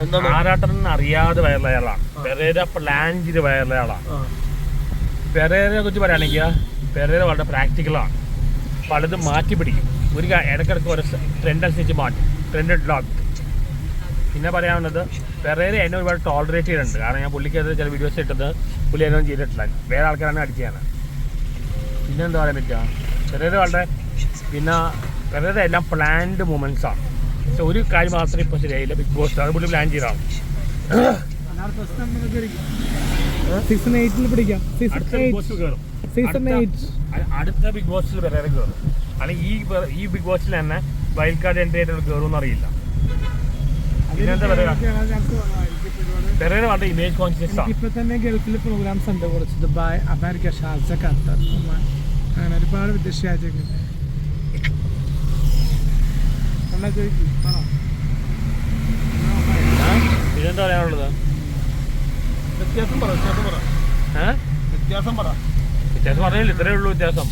എന്താണ്? അറിയാതെ അറിയാതെ വയറിലയാളാണ് പെരേര പ്ലാൻ ചെയ്ത് വയറിലയാളാണ് ആ. പെരേരയെ കുറിച്ച് പറയുകയാണെങ്കിൽ പെരേര വളരെ പ്രാക്ടിക്കലാണ് പലതും മാറ്റി പിടിക്കും. ഒരു ഇടയ്ക്കിടയ്ക്ക് ഒരു ട്രെൻഡ് അനുസരിച്ച് മാറ്റും. ട്രെൻഡ് ഡോട്ട് പിന്നെ പറയാനുള്ളത് പെരേര എന്നെ ഒരുപാട് ടോളറേറ്റ് ചെയ്തിട്ടുണ്ട് കാരണം ഞാൻ പുള്ളിക്ക് ചില വീഡിയോസ് ഇട്ടത് പുള്ളി എന്നൊന്നും ചെയ്തിട്ടില്ല. വേറെ ആൾക്കാരാണ് അടിക്കുകയാണ് പിന്നെ എന്താ പറയാൻ പറ്റുക? പെരേര വളരെ പിന്നെ പെരേര എല്ലാം പ്ലാൻഡ് മൂമെന്റ്സ് ആണ്. പക്ഷെ ഒരു കാര്യം മാത്രമേ ഇപ്പോൾ ശരിയായില്ല. ബിഗ് ബോസ് അത് പുള്ളി പ്ലാൻ ചെയ്തതാണ് സീസൺ എയ്റ്റിൽ പിടിക്കാം. സീസൺ അടുത്ത ബിഗ് ബോസിൽ വേറെ കയറും അല്ലെങ്കിൽ ഈ ഈ ബിഗ് ബോസിൽ തന്നെ വൈൽഡ് കാർഡ് എൻട്രി ആയിട്ട് കയറും അറിയില്ല. പിന്നെന്താ പറയുക പെരേര വളരെ ഇമേജ് കോൺഷ്യസ് ആണ് ഇപ്പൊ തന്നെ ഗൾഫിൽ പ്രോഗ്രാംസ് ഉണ്ട് കുറച്ച്. Dubai America Sharjah Qatar Oman. അങ്ങനെ ഒരുപാട് വിദേശ രാജ്യങ്ങളുണ്ട് ചോദിക്ക്, പറ. പിന്നെന്താ പറയാനുള്ളത്? വ്യത്യാസം പറ വ്യത്യാസം പറ. ഏഹ് വ്യത്യാസം പറ. വ്യത്യാസം പറഞ്ഞില്ല ഇത്രേ ഉള്ളൂ വ്യത്യാസം.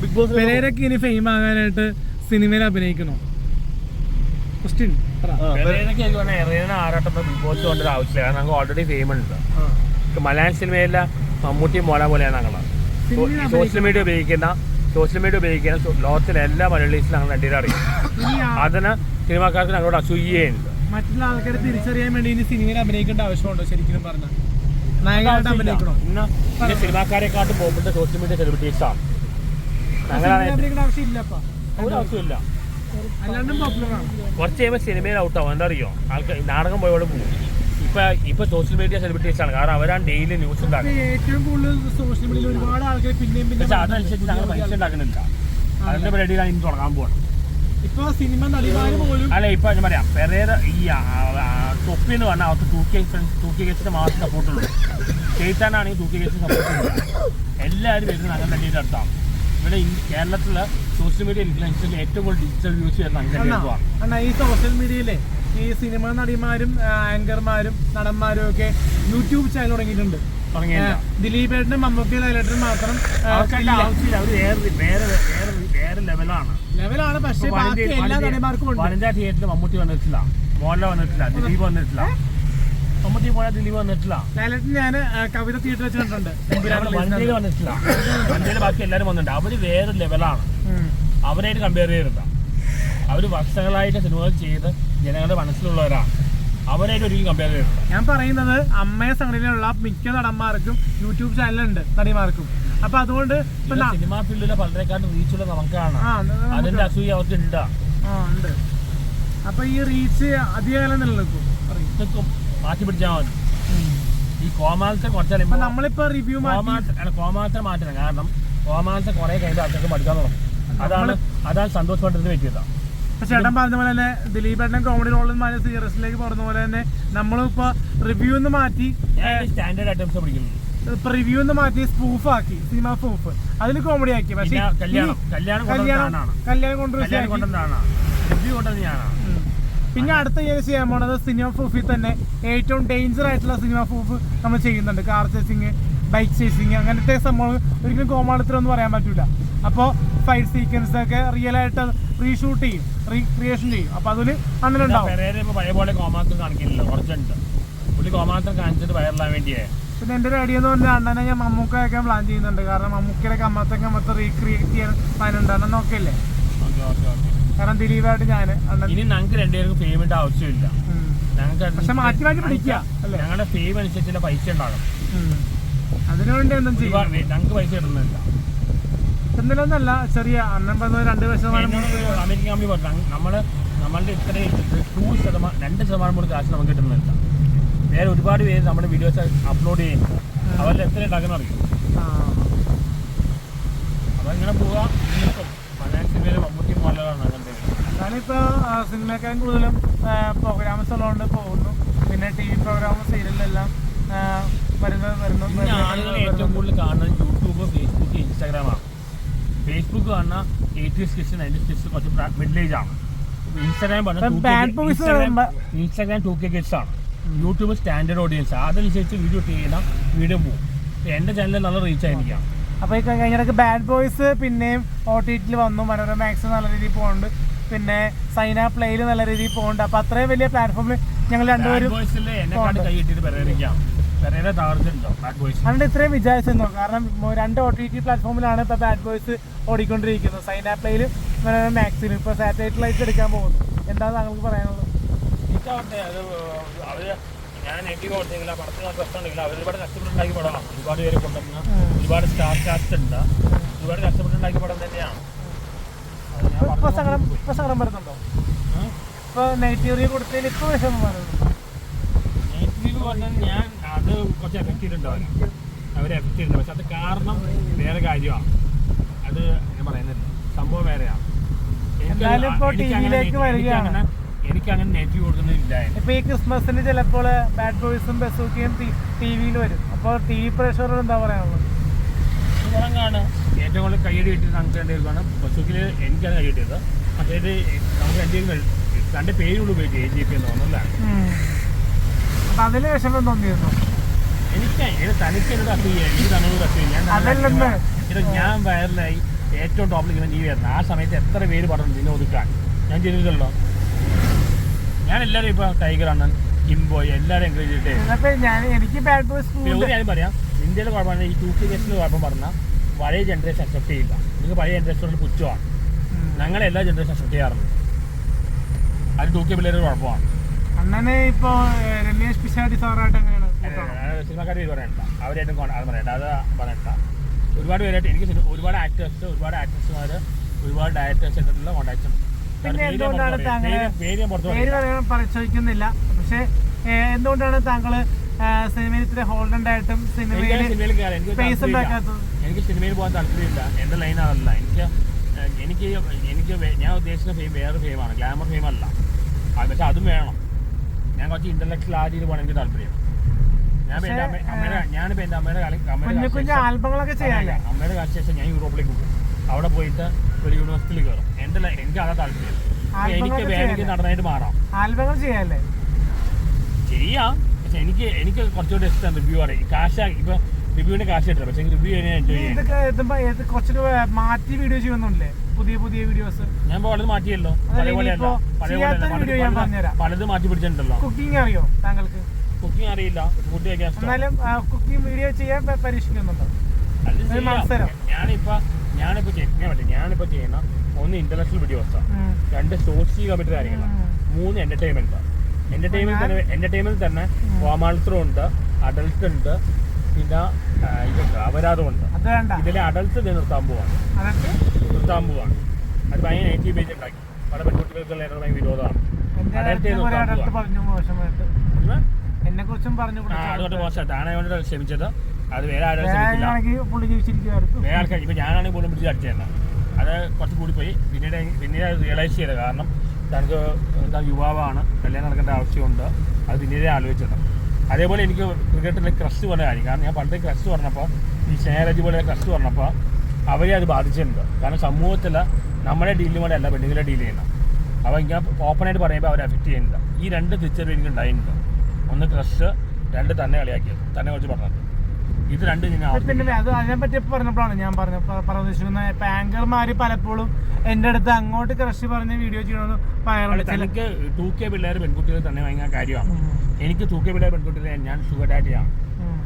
ബിഗ് ബോസ് പെരേരൊക്കെ ഇനി ഫെയിം ആകാനായിട്ട് സിനിമയിൽ അഭിനയിക്കണോ? ക്വസ്റ്റ്യൻ എറിയുന്ന ബിഗ് ബോസ് കൊണ്ടൊരു ആവശ്യമില്ല. കാരണം നമുക്ക് ഓൾറെഡി ഫെയിം ഉണ്ട്. മലയാള സിനിമയിലെ മമ്മൂട്ടി മോള പോലെയാണ് ഞങ്ങൾ സോഷ്യൽ മീഡിയ ഉപയോഗിക്കുന്ന സോഷ്യൽ മീഡിയ ഉപയോഗിക്കുന്ന സോ- ലോകത്തിലെ എല്ലാ മലയാളീസിലും ഞങ്ങൾ രണ്ടീരും അറിയും. അതിന് സിനിമാക്കാർക്ക് ഞങ്ങളോട് അസൂയുണ്ട് മറ്റുള്ള ആൾക്കാരെ തിരിച്ചറിയാൻ വേണ്ടി ഇനി സിനിമയിൽ അഭിനയിക്കേണ്ട ആവശ്യമുണ്ടോ ശരിക്കും പറഞ്ഞാൽ നായകനായിട്ട് അഭിനയിക്കണോ? ഇന്ന് സിനിമാക്കാരെക്കാട്ടും പോകുമ്പോൾ സോഷ്യൽ മീഡിയ സെലിബ്രിറ്റീസാണ് ആവശ്യമില്ല കുറച്ച് കഴിയുമ്പോൾ സിനിമയിൽ ഔട്ടാവും എന്താ അറിയോ? ആൾക്കാർ നാടകം പോയോടെ പോകും ഇപ്പൊ ഇപ്പൊ സോഷ്യൽ മീഡിയ സെലിബ്രിറ്റീസ് ആണ്. കാരണം അവരാണ് ഡെയിലി ന്യൂസ് ഉണ്ടാക്കുന്നത്. ഏറ്റവും കൂടുതൽ സോഷ്യൽ മീഡിയയിൽ ഒരുപാട് ആൾക്കാർ പിന്നെയും പിന്നെ അതനുസരിച്ച് ഞങ്ങൾ പൈസ ഉണ്ടാക്കുന്നില്ല. അതിന്റെ പരിപാടിയിലാണ് ഇനി തുടങ്ങാൻ പോകണം ഇപ്പൊ സിനിമ നടിമാര് പോലും അല്ല ഇപ്പൊ ഞാൻ പറയാം. പെരേര ഈ തൊപ്പി എന്ന് പറഞ്ഞാൽ അവർക്ക് തൂക്കി തൂക്കി കേസിന് മാത്രം സപ്പോർട്ടുള്ളൂ ചെയ്താനാണെങ്കിൽ തൂക്കി കേസിന് സപ്പോർട്ട് ചെയ്യുന്നത് എല്ലാവരും വരുന്നത് അങ്ങനെ തന്നെ അടുത്താണ് ഇവിടെ കേരളത്തിലെ സോഷ്യൽ മീഡിയ ഇൻഫ്ലുവൻസിൽ ഏറ്റവും കൂടുതൽ ഡിജിറ്റൽ വ്യൂസ് വരുന്ന അങ്ങനെ ഈ സോഷ്യൽ മീഡിയയിലെ ഈ സിനിമ നടിമാരും ആങ്കർമാരും നടന്മാരും ഒക്കെ യൂട്യൂബ് ചാനൽ തുടങ്ങിയിട്ടുണ്ട്. ദിലീപേട്ടനും മമ്മൂട്ടി ലൈലേട്ടനും മാത്രം വേറെ ലെവലാണ്. ലെവലാണ് പക്ഷെ ബാക്കി എല്ലാ നടിമാർക്കും ഉണ്ട്. വനിതാ തിയേറ്ററിൽ മമ്മൂട്ടി വന്നിട്ടില്ല. മോഹൻലാൽ വന്നിട്ടില്ല. ദിലീപ് വന്നിട്ടില്ല. മമ്മൂട്ടി പോയാൽ ദിലീപ് വന്നിട്ടില്ല. ലാലേട്ടൻ ഞാൻ കവിത തിയേറ്റർ വെച്ച് കണ്ടിട്ടുണ്ട് എമ്പുരാൻ വനിതയിൽ വന്നിട്ടില്ല. വനിതയിൽ ബാക്കി എല്ലാവരും വന്നിട്ടുണ്ട്. അവർ വേറെ ലെവലാണ്. അവരായിട്ട് കമ്പയർ ചെയ്തില്ല അവർ വർഷങ്ങളായിട്ട് സിനിമകൾ ചെയ്ത് ജനങ്ങളുടെ മനസ്സിലുള്ളവരാണ്. അവരായിട്ട് ഒരിക്കലും കമ്പയർ ചെയ്തില്ല ഞാൻ പറയുന്നത് അമ്മയെ സംഘടനയിലുള്ള മിക്ക നടന്മാർക്കും യൂട്യൂബ് ചാനലുണ്ട് നടിമാർക്കും. അപ്പൊ അതുകൊണ്ട് സിനിമാ ഫീൽഡിലെ പലരെക്കാട്ടും റീച്ചുള്ള നമുക്കാണ്. അതിന്റെ അസൂയ അവർക്ക് ഉണ്ട് ഉണ്ട്. അപ്പൊ ഈ റീച്ച് അധികകാലം നിലനിൽക്കും. ഇതൊക്കെ മാറ്റി പിടിച്ചാൽ മതി. ഈ കോമാലത്തെ കുറച്ചാൽ നമ്മളിപ്പോ റിവ്യൂ കോമാലത്തെ മാറ്റണം. കാരണം കോമാലത്തെ കുറെ കഴിഞ്ഞ ആൾക്കാർക്ക് പഠിക്കാൻ തുടങ്ങും. അതാണ് അതാണ് സന്തോഷപ്പെട്ടത് പറ്റിയതാണ് ചേട്ടൻ പറഞ്ഞ പോലെ തന്നെ ദിലീപ് ഏട്ടൻ കോമഡി റോളിൽ മാറി സീരിയസിലേക്ക് പറഞ്ഞ പോലെ തന്നെ നമ്മളിപ്പോ റിവ്യൂ എന്ന് മാറ്റി സ്റ്റാൻഡേർഡ് ഐറ്റംസ് പഠിക്കുന്നത് റിവ്യൂ എന്ന് മാറ്റി സ്പൂഫ് ആക്കി സിനിമ സ്പൂഫ് അതിൽ കോമഡി ആക്കി. പക്ഷേ കല്യാണം. കല്യാണം കൊണ്ടുവരുന്ന പിന്നെ അടുത്ത ഇയർ ചെയ്യാൻ പോണത് സിനിമ പ്രൂഫിൽ തന്നെ ഏറ്റവും ഡേഞ്ചർ ആയിട്ടുള്ള സിനിമ പ്രൂഫ് നമ്മൾ ചെയ്യുന്നുണ്ട്. കാർ ചേസിങ് ബൈക്ക് ചേസിങ് അങ്ങനത്തെ സംഭവം ഒരിക്കലും കോമാളിത്തരം ഒന്നും പറയാൻ പറ്റില്ല അപ്പോൾ ഫൈറ്റ് സീക്വൻസ് ഒക്കെ റിയൽ ആയിട്ട് റീഷൂട്ട് ചെയ്യും റീക്രിയേഷൻ ചെയ്യും. അപ്പൊ അതിൽ അങ്ങനെ ഉണ്ടാവും. പഴയ പോലെ പുള്ളി കാണിച്ചിട്ട് വേണ്ടിയേ. പിന്നെ എന്റെ ഒരു ഐഡിയ എന്ന് പറഞ്ഞാൽ അണ്ണനെ ഞാൻ മമ്മൂക്ക വയ്ക്കാൻ പ്ലാൻ ചെയ്യുന്നുണ്ട്. കാരണം മമ്മൂക്കയുടെ കമ്മത്തൊക്കെ കമ്മത്ത് റീക്രിയേറ്റ് ചെയ്യാൻ പ്ലാൻ ഉണ്ട്. അണ്ണൻ ഓക്കെ കാരണം ദിലീപായിട്ട് ഞാൻ ഇനി ഞങ്ങൾക്ക് രണ്ടുപേർക്കും പേയ്മെന്റ് ആവശ്യമില്ല. ഞങ്ങൾക്ക് പക്ഷെ മാറ്റി മാറ്റി പിടിക്കുക ഞങ്ങളുടെ ഫെയിം അനുസരിച്ചുള്ള പൈസ ഉണ്ടാകും. അതിനുവേണ്ടി എന്തും ചെയ്യും. ഞങ്ങൾക്ക് പൈസ ഇടുന്നില്ല. എന്തിനൊന്നല്ല ചെറിയ പറഞ്ഞ രണ്ട് ശതമാനം അമേരിക്കൻ കമ്പനി പറഞ്ഞു "ഞങ്ങ- നമ്മൾ നമ്മളുടെ ഇത്രയും ടു ശതമാനം രണ്ട് ശതമാനം പോലും കാശ് നമുക്ക് കിട്ടുന്നില്ല. വേറെ ഒരുപാട് പേര് നമ്മുടെ വീഡിയോസ് അപ്ലോഡ് ചെയ്യുന്നു. അവരുടെ എത്ര ഉണ്ടാക്കുന്ന അറിയും. അപ്പൊ ഇങ്ങനെ പോവുക മലയാള സിനിമയിലെ മമ്മൂട്ടി മോഹൻലാലാണ് അങ്ങനത്തെ ഞാനിപ്പോ ആ, സിനിമക്കാരും കൂടുതലും പ്രോഗ്രാംസ് ഉള്ളതുകൊണ്ട് പോകുന്നു. പിന്നെ ടി വി പ്രോഗ്രാമും സീരിയലെല്ലാം പിന്നെ ആളുകൾ ഏറ്റവും കൂടുതൽ കാണുന്നത് യൂട്യൂബ് ഫേസ്ബുക്ക് ഇൻസ്റ്റാഗ്രാമാണ് ഫേസ്ബുക്ക് കാണുന്ന എയ്റ്റീസ് കിഡ്സ് നയന്റീസ് കിഡ്സ് കുറച്ച് മിഡിൽ ഏജ് ആണ്. ഇൻസ്റ്റാഗ്രാം പറഞ്ഞാൽ ഇൻസ്റ്റാഗ്രാം ടു കെ കിഡ്സ് ആണ്. യൂട്യൂബ് സ്റ്റാൻഡേർഡ് ഓഡിയൻസ് അതനുസരിച്ച് വീഡിയോ ചെയ്യുന്ന വീഡിയോ പോകും എന്റെ ചാനലിൽ നല്ല റീച്ച് ആയിരിക്കാം. അപ്പൊ ഈ കഴിഞ്ഞിടക്ക് ബാഡ് ബോയ്സ് പിന്നെയും ഒ ടി ടിയിൽ വന്നു. മനോരമ മാക്സ് നല്ല രീതിയിൽ പോകുന്നുണ്ട് പിന്നെ സൈന പ്ലേയിൽ നല്ല രീതിയിൽ പോകുന്നുണ്ട് അപ്പൊ അത്രയും വലിയ പ്ലാറ്റ്ഫോമിൽ ഞങ്ങൾ രണ്ടുപേരും അതുകൊണ്ട് ഇത്രയും വിചാരിച്ചെന്നോ കാരണം രണ്ട് ഒ ടി ടി പ്ലാറ്റ്ഫോമിലാണ് ഇപ്പൊ ബാഡ് ബോയ്സ് ഓടിക്കൊണ്ടിരിക്കുന്നത്. സൈൻ പ്ലേയിലും മാക്സിലും ഇപ്പൊ സാറ്റലൈറ്റ് ലൈറ്റ് എടുക്കാൻ പോകുന്നു. എന്താണ് താങ്കൾക്ക് പറയാനുള്ളത്? ഞാൻ നെഗറ്റീവ് കൊടുത്തെങ്കിൽ ആ പടത്തിന് ആ പ്രശ്നമുണ്ടെങ്കിൽ അവർ ഒരുപാട് കഷ്ടപ്പെട്ടുണ്ടാക്കിയ പടമാണ്. ഒരുപാട് പേര് കൊണ്ടുവന്ന ഒരുപാട് സ്റ്റാർ കാസ്റ്റ് ഉണ്ട്. ഒരുപാട് കഷ്ടപ്പെട്ടുണ്ടാക്കിയ പടം തന്നെയാണ്. അത് ഞാൻ ഇപ്പൊ- ഇപ്പൊ പറഞ്ഞു സങ്കടം ഇപ്പൊ സങ്കടം വരുന്നുണ്ടോ? ഇപ്പൊ നെഗറ്റീവ് റിവ്യൂ കൊടുത്തതിൽ ഇപ്പൊ വിഷമം വരുന്നുണ്ടോ? നെഗറ്റീവ് പറഞ്ഞാൽ ഞാൻ അത് കുറച്ച് എഫക്റ്റ് ചെയ്തിട്ടുണ്ടാവില്ല അവരെ. എഫക്റ്റ് ചെയ്തിട്ടുണ്ട്. പക്ഷെ അത് കാരണം വേറെ കാര്യമാണ്. അത് ഞാൻ പറയുന്നത് സംഭവം വേറെയാണ് എനിക്ക് അങ്ങനെ നെഗറ്റീവ്- കൊടുക്കുന്നില്ല ഇപ്പൊ ഈ ക്രിസ്മസിന് ചിലപ്പോൾ ബാഡ് ബോയ്സും ബസൂക്കിയും ടി വിയിൽ വരും. അപ്പോൾ ടി വി എന്താ പറയാനുള്ളത്? ഏറ്റവും കൂടുതൽ കയ്യടി കിട്ടിയത് നമുക്ക് രണ്ടുപേർക്കാണ്. ബസൂക്കിൽ എനിക്കാണ് കൈ കിട്ടിയത്. മറ്റേത് നമുക്ക് രണ്ടുപേരും രണ്ട് പേരുള്ള ഉപയോഗിച്ചു എ ജി പി എന്ന് തോന്നുന്നല്ലേ അപ്പൊ അതിൽ വിഷമം തോന്നിയിരുന്നു? എനിക്ക് തനിക്ക് എന്നോട് അസൂയ എനിക്ക് തന്നോട് അസൂയ ഞാൻ ഞാൻ വയറിലായി ഏറ്റവും ടോപ്പിൽ ഇങ്ങനെ നീ വരുന്നത് ആ സമയത്ത് എത്ര പേര് പറഞ്ഞു നിന്നെ ഒതുക്കാൻ? ഞാൻ ചെയ്തിട്ടുണ്ടല്ലോ ഞാൻ എല്ലാവരും ഇപ്പൊ ടൈഗർ അണ്ണൻ കിംബോയ് എല്ലാവരും എൻകറേജ് ചെയ്തിട്ട്. ഒരു കാര്യം പറയാം. ഇന്ത്യയിലെ കുഴപ്പമാണ് ഈ ടൂ കെ ജനറേഷന്റെ കുഴപ്പം പറഞ്ഞാൽ പഴയ ജനറേഷൻ അക്സെപ്റ്റ് ചെയ്യില്ല. നിങ്ങൾക്ക് പഴയ ജനറേഷനോട് പുച്ഛമാണ്. ഞങ്ങളെ എല്ലാ ജനറേഷൻ അക്സെപ്റ്റ് ചെയ്യാറുണ്ട്. അത് ടൂ കെ പിള്ളേരുടെ കുഴപ്പമാണ്. അണ്ണനെ ഇപ്പോ രമേശ് പിശാടി സാറായിട്ട്? സിനിമാക്കാർ പേര് പറയണ്ട. അവരായിട്ടും അത് പറയണ്ട. അത് പറയണ്ട. ഒരുപാട് പേരായിട്ട് എനിക്ക് ഒരുപാട് ആക്ടേഴ്സ് ഒരുപാട് ആക്ട്രസ്മാർ ഒരുപാട് ഡയറക്ടേഴ്സ് ആയിട്ടുള്ള ഉണ്ട്. പിന്നെ ഞാൻ എന്തുകൊണ്ടാണ് താങ്കൾ പേര് പക്ഷെ എന്തുകൊണ്ടാണ് താങ്കൾ സിനിമയിൽ ഇത്ര ആയിട്ടും എനിക്ക് സിനിമയിൽ സ്പേസ്. ഉണ്ടാക്കാത്തത്? എനിക്ക് സിനിമയിൽ പോകാൻ താല്പര്യമില്ല. എന്റെ ലൈൻ അതല്ല എനിക്ക് എനിക്ക് എനിക്ക് ഞാൻ ഉദ്ദേശിക്കുന്ന ഫെയിം വേറെ ഫെയിമാണ് ഗ്ലാമർ ഫെയിം അല്ല. പക്ഷെ അതും വേണം. ഞാൻ കുറച്ച് ഇന്റലക്ച്വൽ ആ രീതിയിൽ പോകാൻ എനിക്ക് താല്പര്യം കുഞ്ഞു കുഞ്ഞു ആൽബങ്ങളൊക്കെ ചെയ്യാനില്ല അമ്മയുടെ കാലം ശേഷം ഞാൻ യൂറോപ്പിലേക്ക് പോകും. അവിടെ പോയിട്ട് ഒരു യൂണിവേഴ്സിറ്റിയിൽ കയറും എന്റെ എനിക്ക് അതാ താല്പര്യം. എനിക്ക് വേണമെങ്കിൽ? നടനായിട്ട് മാറാം. ആൽബങ്ങൾ ചെയ്യാല്ലേ? ചെയ്യാം. പക്ഷെ എനിക്ക് എനിക്ക് കുറച്ചുകൂടി ഇഷ്ടം റിവ്യൂ അറിയാം കാശ് ഇപ്പൊ റിവ്യൂവിന്റെ കാശ് കിട്ടില്ല പക്ഷെ റിവ്യൂ ഇതൊക്കെ ഇതുമ്പോ ഇത് മാറ്റി വീഡിയോ ചെയ്യുന്നുണ്ടല്ലേ? പുതിയ പുതിയ വീഡിയോസ് ഞാൻ പലത് മാറ്റിയല്ലോ. പലത് മാറ്റി പിടിച്ചിട്ടുണ്ടല്ലോ. കുക്കിംഗ് അറിയോ താങ്കൾക്ക്? കുക്കിംഗ് അറിയില്ല. ഫുഡ് കഴിക്കാൻ എന്നാലും കുക്കിംഗ് വീഡിയോ ചെയ്യാൻ പരീക്ഷിക്കുന്നുണ്ടോ. ഞാനിപ്പോ ഞാനിപ്പോ ചെയ്യുന്ന പറ്റും ഞാനിപ്പോ ചെയ്യുന്ന ഒന്ന് ഇന്റർനാഷണൽ വീഡിയോസ്. രണ്ട് സോഷ്യൽ കമ്മിറ്റി കാര്യങ്ങളാണ് മൂന്ന് എന്റർടൈൻമെന്റ് എന്റർടൈൻമെന്റ് തന്നെ എന്റർടൈൻമെന്റ് തന്നെ കോമാളിത്രം ഉണ്ട് അഡൽട്ട് ഉണ്ട് പിന്നെ ഇതുണ്ട് അപരാധം ഉണ്ട്. അത് വേണ്ട. ഇതിലെ അഡൽട്ട് ഇത് നിർത്താൻ പോവാണ് നിർത്താൻ പോവാണ്. അത് ഭയങ്കര നെഗറ്റീവ് പേജ് ഉണ്ടാക്കി. പല പെൺകുട്ടികൾക്കുള്ള ഭയങ്കര വിരോധമാണ്. അഡൽട്ട് നിർത്താൻ പോവാണ്? എന്നെ കുറിച്ചും പറഞ്ഞു അതുകൊണ്ട് മോശമായിട്ട് ആണ് കൊണ്ട് ക്ഷമിച്ചത്. അത് വേറെ ആരും പുള്ളി ജീവിച്ചിരിക്കുമായിരുന്നു വേറെ ആൾക്കാർ ഇപ്പം ഞാനാണെങ്കിൽ പോലും പിടിച്ച് അടിച്ചതന്നെ അത് കുറച്ച് കൂടിപ്പോയി. പിന്നീട് പിന്നീട് റിയലൈസ് ചെയ്തത് കാരണം തനിക്ക് എന്താ യുവാവാണ്. കല്യാണം നടക്കേണ്ട ആവശ്യമുണ്ട്. അത് പിന്നീട് ആലോചിച്ചത്. അതേപോലെ എനിക്ക് ക്രിക്കറ്റിലെ ക്രഷ് പറഞ്ഞ കാര്യം. കാരണം ഞാൻ പണ്ട് ക്രഷ് പറഞ്ഞപ്പോൾ ഈ സ്നേഹരാജ് പോലെ ക്രഷ് പറഞ്ഞപ്പോൾ അവരെ അത് ബാധിച്ചിട്ടുണ്ട്. കാരണം സമൂഹത്തിൽ നമ്മുടെ ഡീലിൽ കൂടെ അല്ല പെണ്ണുങ്ങളെ ഡീൽ ചെയ്യണം അപ്പോൾ ഇങ്ങനെ ഓപ്പണായിട്ട് പറയുമ്പോൾ അവരെ അഫക്റ്റ് ചെയ്യുന്നില്ല. ഈ രണ്ട് തിരിച്ചറിവ് എനിക്ക് ഉണ്ടായിട്ടുണ്ട്. ഒന്ന് ക്രഷ് രണ്ട് തന്നെ കളിയാക്കിയത്. തന്നെ കുറിച്ച് പറഞ്ഞത്. ഇത് രണ്ട്. പിന്നെ അത് പറഞ്ഞപ്പോഴാണ് ഞാൻ പറഞ്ഞ ഇപ്പൊ ആങ്കർമാര് പലപ്പോഴും എന്റെ അടുത്ത് അങ്ങോട്ട് ക്രഷ് പറഞ്ഞ വീഡിയോ ചെയ്യണമെന്ന് തനിക്ക് ടൂ കെ പിള്ളേർ പെൺകുട്ടികൾ തന്നെ ഭയങ്കര കാര്യമാണ്. എനിക്ക് ടൂ കെ പിള്ളേർ പെൺകുട്ടികളെ ഞാൻ ഷുഗർ ഡാഡിയാണ് ഉം.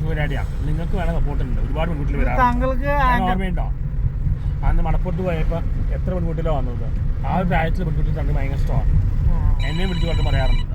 ഷുഗർ ഡാഡിയാണ് നിങ്ങൾക്ക് വേണം സപ്പോർട്ട് ഉണ്ട്. ഒരുപാട് പെൺകുട്ടികൾ താങ്കൾക്ക് ഓർമ്മയുണ്ടോ? അന്ന് മണപ്പുറത്ത് പോയപ്പോൾ എത്ര പെൺകുട്ടികളാണ് വന്നത്? ആ ഒരു പ്രായത്തിൽ പെൺകുട്ടികൾ തന്നെ ഭയങ്കര ഇഷ്ടമാണ്. എന്നെയും വിളിച്ചു കൊണ്ട് പറയാറുണ്ട്.